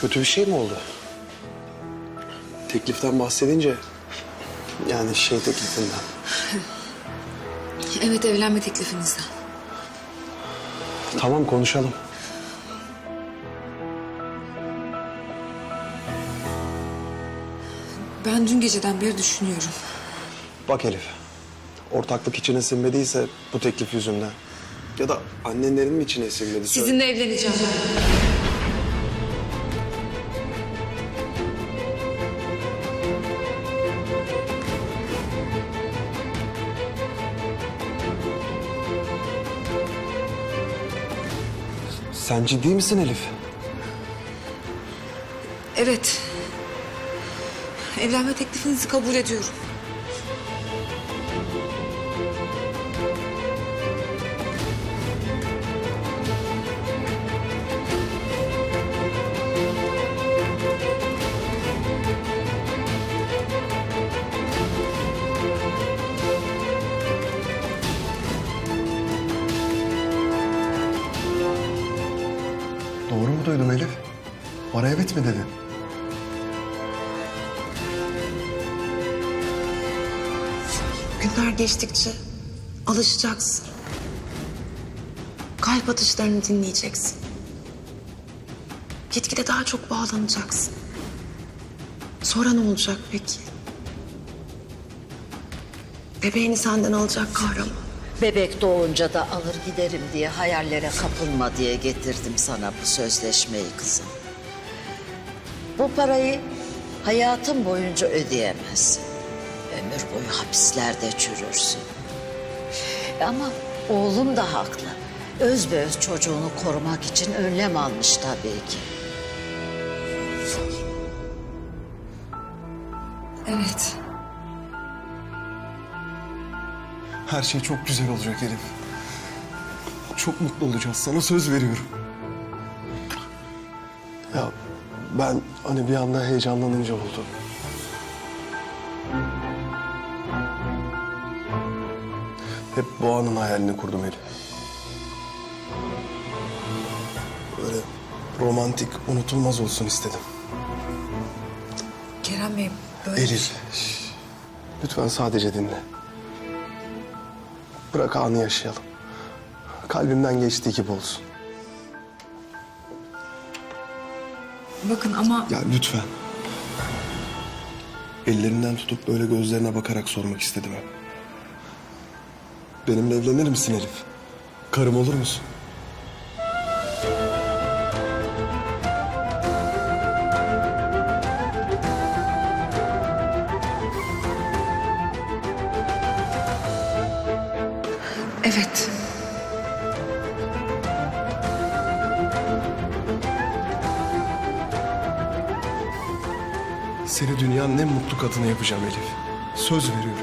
Kötü bir şey mi oldu? Tekliften bahsedince... Yani şey teklifinden. Evet evlenme teklifinizden. Tamam konuşalım. Ben dün geceden beri düşünüyorum. Bak Elif. Ortaklık içine sinmediyse bu teklif yüzünden. Ya da annenlerin mi içine sinmedi? Sizinle evleneceğim. Sen ciddi misin Elif? Evet. Evlenme teklifinizi kabul ediyorum. Duydum Elif? Bana evet mi dedin? Günler geçtikçe alışacaksın. Kalp atışlarını dinleyeceksin. Gitgide daha çok bağlanacaksın. Sonra ne olacak peki? Bebeğini senden alacak kahraman. Bebek doğunca da alır giderim diye hayallere kapılma diye getirdim sana bu sözleşmeyi kızım. Bu parayı hayatın boyunca ödeyemezsin. Ömür boyu hapislerde çürürsün. Ama oğlum da haklı. Öz be öz çocuğunu korumak için önlem almış tabii ki. Evet. Her şey çok güzel olacak Elif. Çok mutlu olacağız. Sana söz veriyorum. Ya ben hani bir anda heyecanlanınca oldu. Hep bu anın hayalini kurdum Elif. Böyle romantik, unutulmaz olsun istedim. Kerem Bey böyle... Elif, şş, lütfen sadece dinle. Bırak anı yaşayalım. Kalbimden geçtiği gibi olsun. Bakın ama Ya lütfen. Ellerinden tutup böyle gözlerine bakarak sormak istedim hep. Benimle evlenir misin Elif? Karım olur musun? Evet. Seni dünyanın en mutlu kadını yapacağım Elif. Söz veriyorum.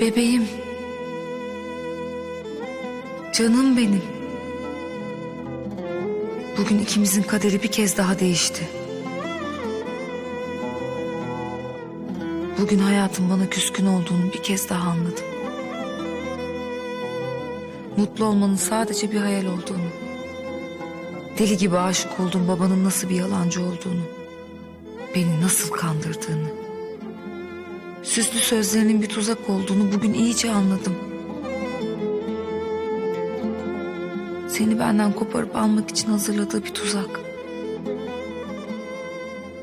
Bebeğim. Canım benim. Bugün ikimizin kaderi bir kez daha değişti. Bugün hayatın bana küskün olduğunu bir kez daha anladım. Mutlu olmanın sadece bir hayal olduğunu. Deli gibi aşık olduğum babanın nasıl bir yalancı olduğunu. Beni nasıl kandırdığını. Süslü sözlerinin bir tuzak olduğunu bugün iyice anladım. Seni benden koparıp almak için hazırladığı bir tuzak.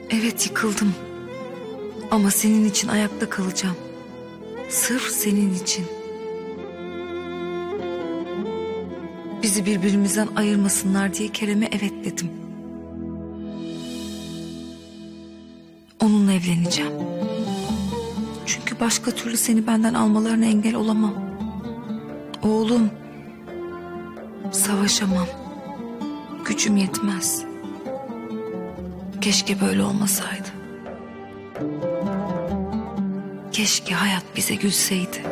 Evet yıkıldım. Ama senin için ayakta kalacağım. Sırf senin için. Bizi birbirimizden ayırmasınlar diye Kerem'e evet dedim. Onunla evleneceğim. Çünkü başka türlü seni benden almalarına engel olamam. Oğlum. Savaşamam. Gücüm yetmez. Keşke böyle olmasaydı. Keşke hayat bize gülseydi.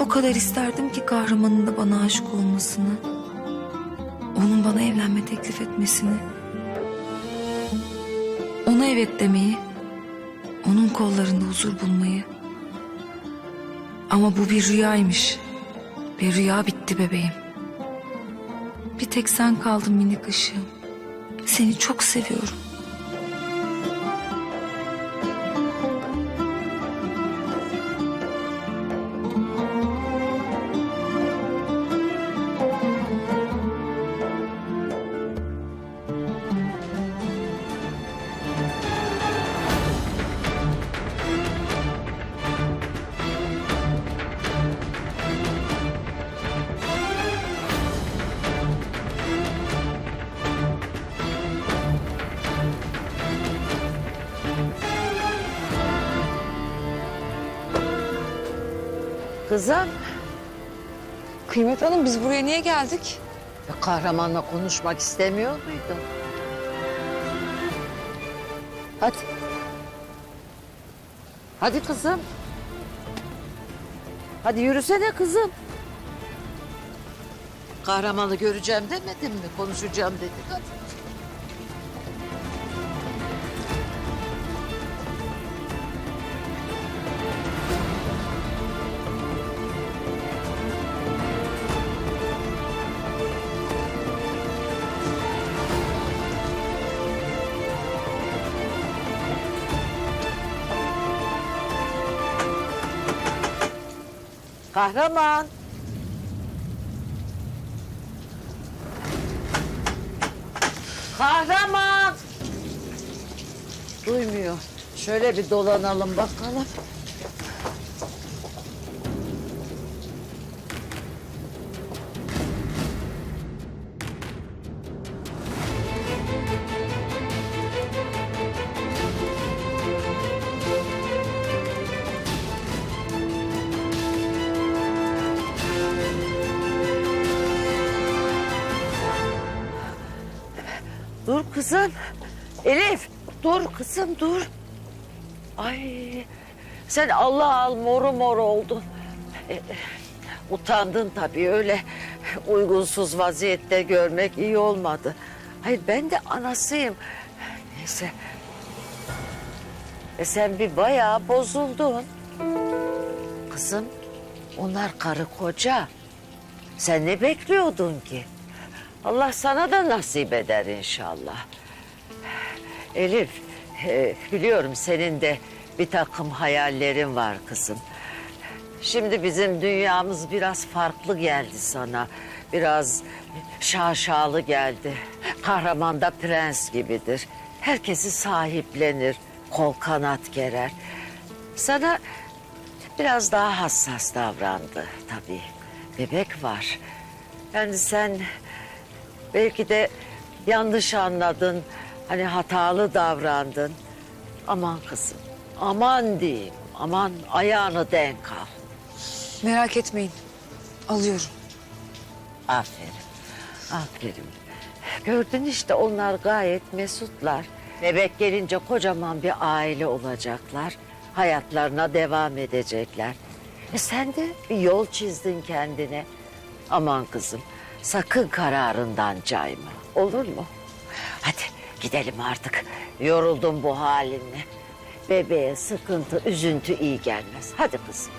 O kadar isterdim ki kahramanın da bana aşık olmasını. Onun bana evlenme teklif etmesini. Ona evet demeyi. Onun kollarında huzur bulmayı. Ama bu bir rüyaymış. Ve rüya bitti bebeğim. Bir tek sen kaldın minik ışığım. Seni çok seviyorum. Kızım, Kıymet Hanım biz buraya niye geldik? ya kahramanla konuşmak istemiyor muydun? Hadi. Hadi kızım. Hadi yürüsene kızım. Kahramanı göreceğim demedin mi? Konuşacağım dedik. Hadi. Kahraman. Kahraman. Duymuyor. Şöyle bir dolanalım bakalım. Dur kızım. Elif dur kızım dur. Ay sen Allah al moru mor oldun. E, utandın tabii öyle uygunsuz vaziyette görmek iyi olmadı. Hayır ben de anasıyım. Neyse. E sen bir bayağı bozuldun. Kızım onlar karı koca. Sen ne bekliyordun ki? Allah sana da nasip eder inşallah. Elif, e, biliyorum senin de bir takım hayallerin var kızım. Şimdi bizim dünyamız biraz farklı geldi sana. Biraz şaşalı geldi. Kahraman da prens gibidir. Herkesi sahiplenir, kol kanat gerer. Sana biraz daha hassas davrandı tabii. Bebek var. Yani sen belki de yanlış anladın. Hani hatalı davrandın. Aman kızım, aman diyeyim. Aman ayağını denk al. Merak etmeyin. Alıyorum. Aferin, aferin. Gördün işte onlar gayet mesutlar. Bebek gelince kocaman bir aile olacaklar. Hayatlarına devam edecekler. E sen de bir yol çizdin kendine. Aman kızım sakın kararından cayma. Olur mu? Hadi gidelim artık. Yoruldum bu halinle. Bebeğe sıkıntı, üzüntü iyi gelmez. Hadi kızım.